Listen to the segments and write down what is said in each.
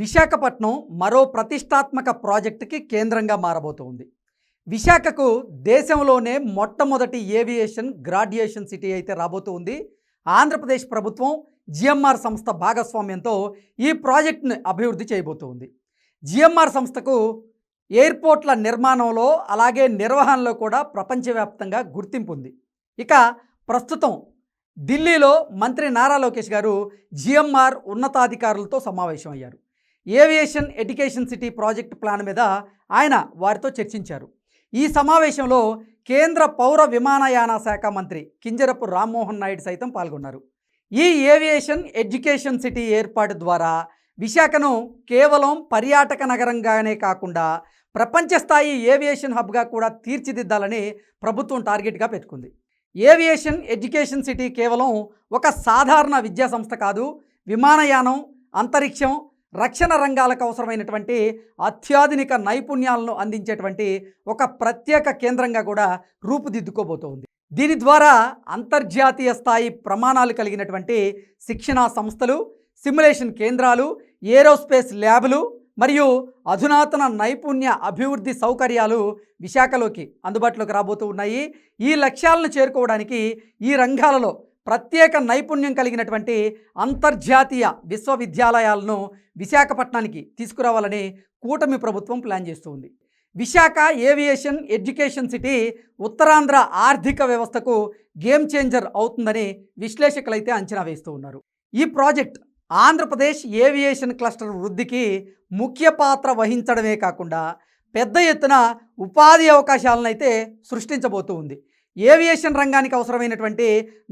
విశాఖపట్నం మరో ప్రతిష్టాత్మక ప్రాజెక్టుకి కేంద్రంగా మారబోతోంది. విశాఖకు దేశంలోనే మొట్టమొదటి ఏవియేషన్ గ్రాడ్యుయేషన్ సిటీ అయితే రాబోతోంది. ఆంధ్రప్రదేశ్ ప్రభుత్వం జిఎంఆర్ సంస్థ భాగస్వామ్యంతో ఈ ప్రాజెక్టును అభివృద్ధి చేయబోతోంది. జిఎంఆర్ సంస్థకు ఎయిర్పోర్ట్ల నిర్మాణంలో అలాగే నిర్వహణలో కూడా ప్రపంచవ్యాప్తంగా గుర్తింపు ఉంది. ఇక ప్రస్తుతం ఢిల్లీలో మంత్రి నారా లోకేష్ గారు జిఎంఆర్ ఉన్నతాధికారులతో సమావేశమయ్యారు. Aviation education city project plan మీద ఆయన వారితో చర్చించారు. ఈ సమావేశంలో కేంద్ర పౌర విమానయాన శాఖ మంత్రి కింజరపు రామ్మోహన్ నాయుడు సైతం పాల్గొన్నారు. ఈ ఏవియేషన్ ఎడ్యుకేషన్ సిటీ ఏర్పాటు ద్వారా విశాఖను కేవలం పర్యాటక నగరంగానే కాకుండా ప్రపంచ స్థాయి ఏవియేషన్ హబ్గా కూడా తీర్చిదిద్దాలని ప్రభుత్వం టార్గెట్గా పెట్టుకుంది. ఏవియేషన్ ఎడ్యుకేషన్ సిటీ కేవలం ఒక సాధారణ విద్యా సంస్థ కాదు విమానయానం అంతరిక్షం రక్షణ రంగాలకు అవసరమైనటువంటి అత్యాధునిక నైపుణ్యాలను అందించేటువంటి ఒక ప్రత్యేక కేంద్రంగా కూడా రూపుదిద్దుకోబోతోంది. దీని ద్వారా అంతర్జాతీయ స్థాయి ప్రమాణాలు కలిగినటువంటి శిక్షణా సంస్థలు సిమ్యులేషన్ కేంద్రాలు ఏరోస్పేస్ ల్యాబులు మరియు అధునాతన నైపుణ్య అభివృద్ధి సౌకర్యాలు విశాఖలోకి అందుబాటులోకి రాబోతూ ఉన్నాయి. ఈ లక్ష్యాలను చేరుకోవడానికి ఈ రంగాలలో ప్రత్యేక నైపుణ్యం కలిగినటువంటి అంతర్జాతీయ విశ్వవిద్యాలయాలను విశాఖపట్నానికి తీసుకురావాలని కూటమి ప్రభుత్వం ప్లాన్ చేస్తుంది. Visakha aviation education city Uttarandhra ఆర్థిక వ్యవస్థకు గేమ్ చేంజర్ అవుతుందని విశ్లేషకులైతే అంచనా వేస్తూ ఉన్నారు. ఈ ప్రాజెక్ట్ ఆంధ్రప్రదేశ్ ఏవియేషన్ క్లస్టర్ వృద్ధికి ముఖ్య పాత్ర వహించడమే కాకుండా పెద్ద ఎత్తున ఉపాధి అవకాశాలను అయితే సృష్టించబోతూ ఉంది. ఏవియేషన్ రంగానికి అవసరమైనటువంటి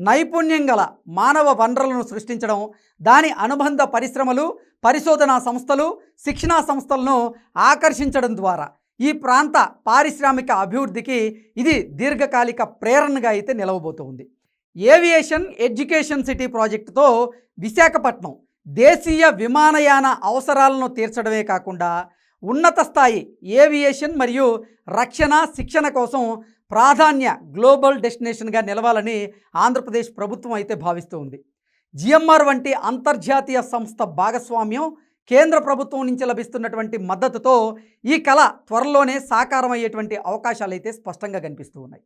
నైపుణ్యం గల మానవ వనరులను సృష్టించడం దాని అనుబంధ పరిశ్రమలు పరిశోధనా సంస్థలు శిక్షణా సంస్థలను ఆకర్షించడం ద్వారా ఈ ప్రాంత పారిశ్రామిక అభివృద్ధికి ఇది దీర్ఘకాలిక ప్రేరణగా అయితే నిలవబోతోంది. ఏవియేషన్ ఎడ్యుకేషన్ సిటీ ప్రాజెక్టుతో విశాఖపట్నం దేశీయ విమానయాన అవసరాలను తీర్చడమే కాకుండా ఉన్నత స్థాయి ఏవియేషన్ మరియు రక్షణ శిక్షణ కోసం ప్రాధాన్య గ్లోబల్ డెస్టినేషన్గా నిలవాలని ఆంధ్రప్రదేశ్ ప్రభుత్వం అయితే భావిస్తూ ఉంది. జిఎంఆర్ వంటి అంతర్జాతీయ సంస్థ భాగస్వామ్యం కేంద్ర ప్రభుత్వం నుంచి లభిస్తున్నటువంటి మద్దతుతో ఈ కళ త్వరలోనే సాకారమయ్యేటువంటి అవకాశాలు అయితే స్పష్టంగా కనిపిస్తూ ఉన్నాయి.